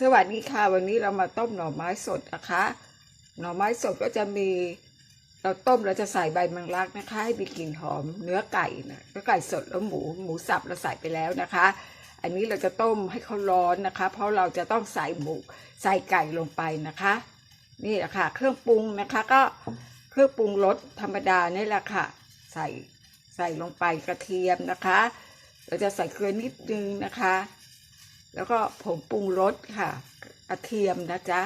สวัสดีค่ะวันนี้เรามาต้มหน่อไม้สดนะคะ หน่อไม้สดก็จะมี เราต้มเราจะใส่ใบมังลักนะคะ ให้มีกลิ่นหอมเนื้อไก่นะเนื้อไก่สดแล้วหมูหมูสับเราใส่ไปแล้วนะคะ อันนี้เราจะต้มให้เขาร้อนนะคะ เพราะเราจะต้องใส่หมูใส่ไก่ลงไปนะคะ นี่แหละค่ะ เครื่องปรุงนะคะก็เครื่องปรุงรสธรรมดานี่แหละค่ะ ใส่ใส่ลงไปกระเทียมนะคะ เราจะใส่เกลือนิดนึงนะคะ แล้วก็ผงปรุงรสค่ะกระเทียมนะจ๊ะ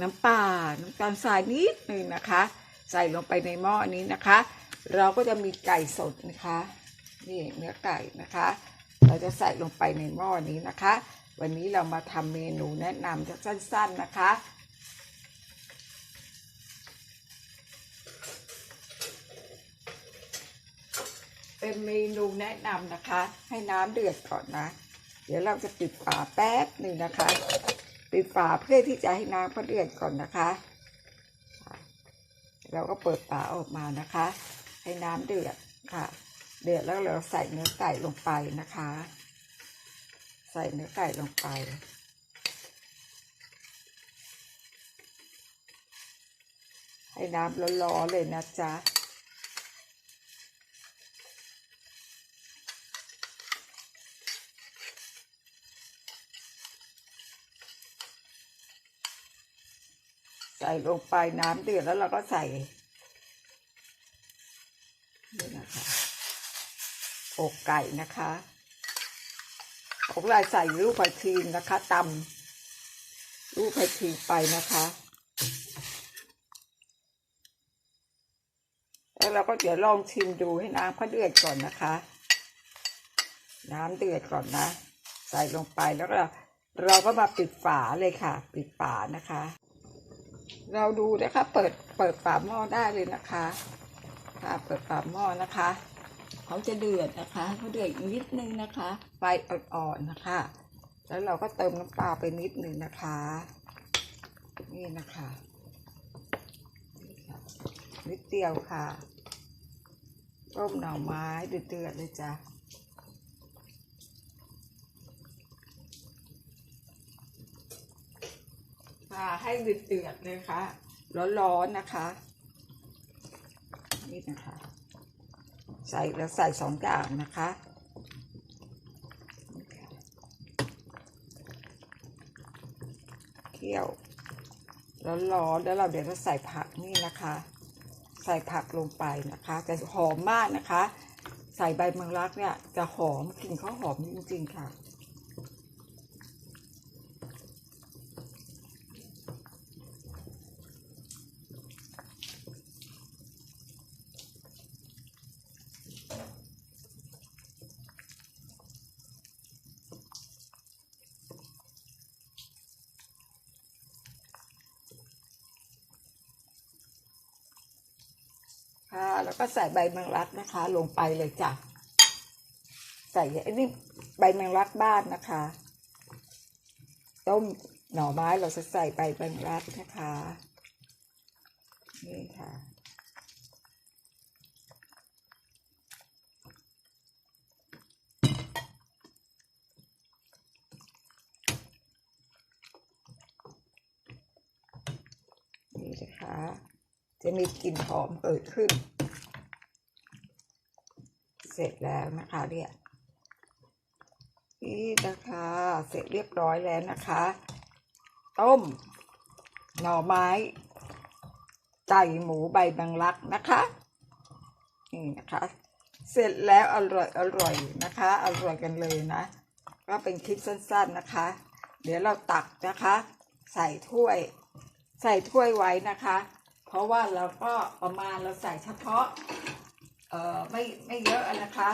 น้ำปลาน้ำตาลทรายนิดหนึ่งนะคะ ใส่ลงไปในหม้อนี้นะคะ เราก็จะมีไก่สดนะคะนี่เนื้อไก่นะคะ เราจะใส่ลงไปในหม้อนี้นะคะ วันนี้เรามาทำเมนูแนะนำจะสั้นๆนะคะเป็นเมนูแนะนำนะคะ ให้น้ำเดือดก่อนนะ เดี๋ยวเราจะปิดฝาแป๊บหนึ่งนะคะ ปิดฝาเพื่อที่จะให้น้ำเขาเดือดก่อนนะคะ เราก็เปิดฝาออกมานะคะ ให้น้ำเดือดค่ะ เดือดแล้วเราใส่เนื้อไก่ลงไปนะคะ ใส่เนื้อไก่ลงไปให้น้ำร้อนๆเลยนะจ๊ะ ส่ลงไปน้ำเดือดแล้วเราก็ใส่นี่นะคะอกไก่นะคะอกไก่ใส่ลูกผักชีนะคะตำลูกผักชีไปนะคะ แล้วเราก็เดี๋ยวลองชิมดูให้น้ำเขาเดือดก่อนนะคะ น้ำเดือดก่อนนะ ใส่ลงไปแล้วก็เราก็มาปิดฝาเลยค่ะ ปิดฝานะคะ เราดูนะคะ เปิดเปิดฝาหม้อได้เลยนะคะค่ะเปิดฝาหม้อนะคะเขาจะเดือดนะคะเขาเดือดอีกนิดนึงนะคะ ไฟอ่อนๆนะคะ แล้วเราก็เติมน้ำปลาไปนิดนึงนะคะ นี่นะคะนี่ค่ะนิดเดียวค่ะต้มหน่อไม้เดือดๆเลยจ้ะ ค่ะให้เดือดๆเลยค่ะ ร้อนๆนะคะ นี่นะคะ ใส่แล้วใส่สองอย่างนะคะเคี่ยวร้อนๆแล้วเราเดี๋ยวเราใส่ผักนี่นะคะ ใส่ผักลงไปนะคะจะหอมมากนะคะ ใส่ใบเมืองรักเนี่ยจะหอมกลิ่นเขาหอมจริงๆค่ะ ค่ะ แล้วก็ใส่ใบแมงลักนะคะ ลงไปเลยจ้ะ ใส่ไอ้นี่ใบแมงลักบ้านนะคะ ต้มหน่อไม้เราจะใส่ใบแมงลักนะคะ นี่ค่ะนี่นะคะ จะมีกลิ่นหอมเกิดขึ้น เสร็จแล้วนะคะเนี่ยนี่นะคะ เสร็จเรียบร้อยแล้วนะคะ ต้ม หน่อไม้ ไก่หมูใบบังลักนะคะนี่นะคะ เสร็จแล้วอร่อยอร่อยนะคะ อร่อยกันเลยนะ ก็เป็นคลิปสั้นๆนะคะ เดี๋ยวเราตักนะคะ ใส่ถ้วย ใส่ถ้วยไว้นะคะ เพราะว่าเราก็ประมาณเราใส่เฉพาะ เอ่อไม่ไม่เยอะนะคะ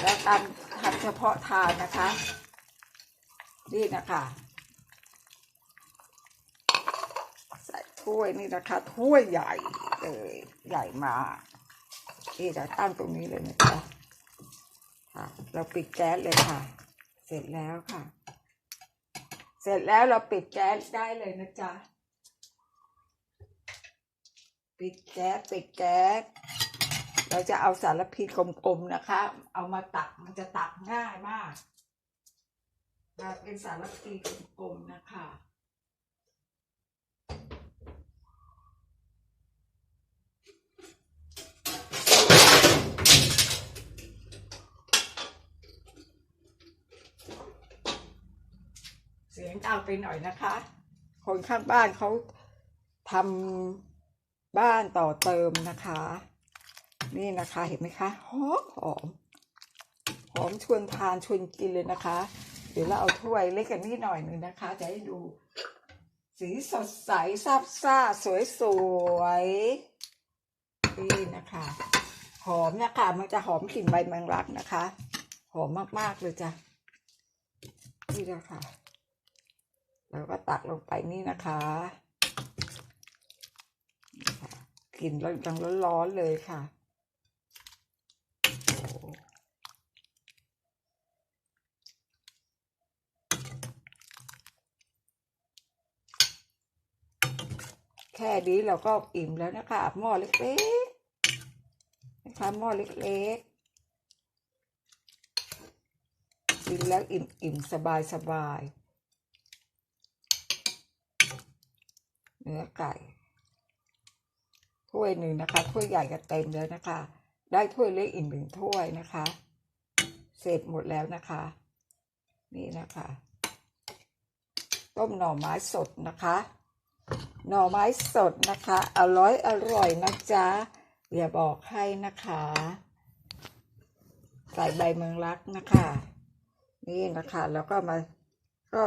แล้วตามทำเฉพาะทานนะคะ นี่นะคะใส่ถ้วยนี่นะคะถ้วยใหญ่เลยใหญ่มากนี่จะตั้งตรงนี้เลยนะคะค่ะเราปิดแก๊สเลยค่ะ เสร็จแล้วค่ะ เสร็จแล้วเราปิดแก๊สได้เลยนะจ๊ะ ปิดแก๊สปิดแก๊สเราจะเอาสารพีกลมๆนะคะ เอามาตักมันจะตักง่ายมากมาเป็นสารพีกลมๆนะคะเสียงดังไปหน่อยนะคะ คนข้างบ้านเขาทำ บ้านต่อเติมนะคะ นี่นะคะเห็นไหมคะหอมหอมหอมชวนทานชวนกินเลยนะคะ เดี๋ยวเราเอาถ้วยเล็กกันนี่หน่อยหนึ่งนะคะ จะให้ดู สีสดใสซาบซ่าสวยสวยๆนี่นะคะ หอมนะคะมันจะหอมกลิ่นใบแมงลักนะคะ หอมมากๆเลยจ้ะนี่นะคะแล้วก็ตักลงไปนี่นะคะ กลิ่นยังร้อนๆเลยค่ะแค่นี้เราก็อิ่มแล้วนะคะหม้อเล็กๆนะคะหม้อเล็กๆกินแล้วอิ่มอิ่มสบายสบายเนื้อไก่ ถ้วยหนึ่งนะคะ ถ้วยใหญ่ก็เต็มแล้วนะคะ ได้ถ้วยเล็กอีกหนึ่งถ้วยนะคะ เสร็จหมดแล้วนะคะ นี่นะคะ ต้มหน่อไม้สดนะคะ หน่อไม้สดนะคะ อร่อยอร่อยนะจ๊ะอย่าบอกให้นะคะ ใส่ใบเมืองรักนะคะ นี่นะคะแล้วก็มาก็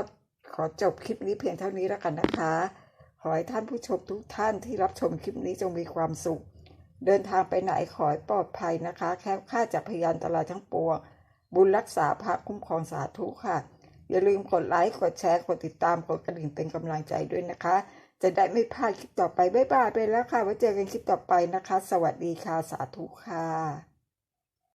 ขอจบคลิปนี้เพียงเท่านี้แล้วกันนะคะ ขอให้ท่านผู้ชมทุกท่านที่รับชมคลิปนี้จงมีความสุข เดินทางไปไหนขอให้ปลอดภัยนะคะ แค่ค่าจากพยานอันตรายทั้งปวง บุญรักษาพระคุ้มครองสาธุค่ะ อย่าลืมกดไลค์ กดแชร์ กดติดตาม กดกระดิ่งเป็นกำลังใจด้วยนะคะ จะได้ไม่พลาดคลิปต่อไป บ๊ายบายไปแล้วค่ะ ไว้เจอกันคลิปต่อไปนะคะ สวัสดีค่ะ สาธุค่ะ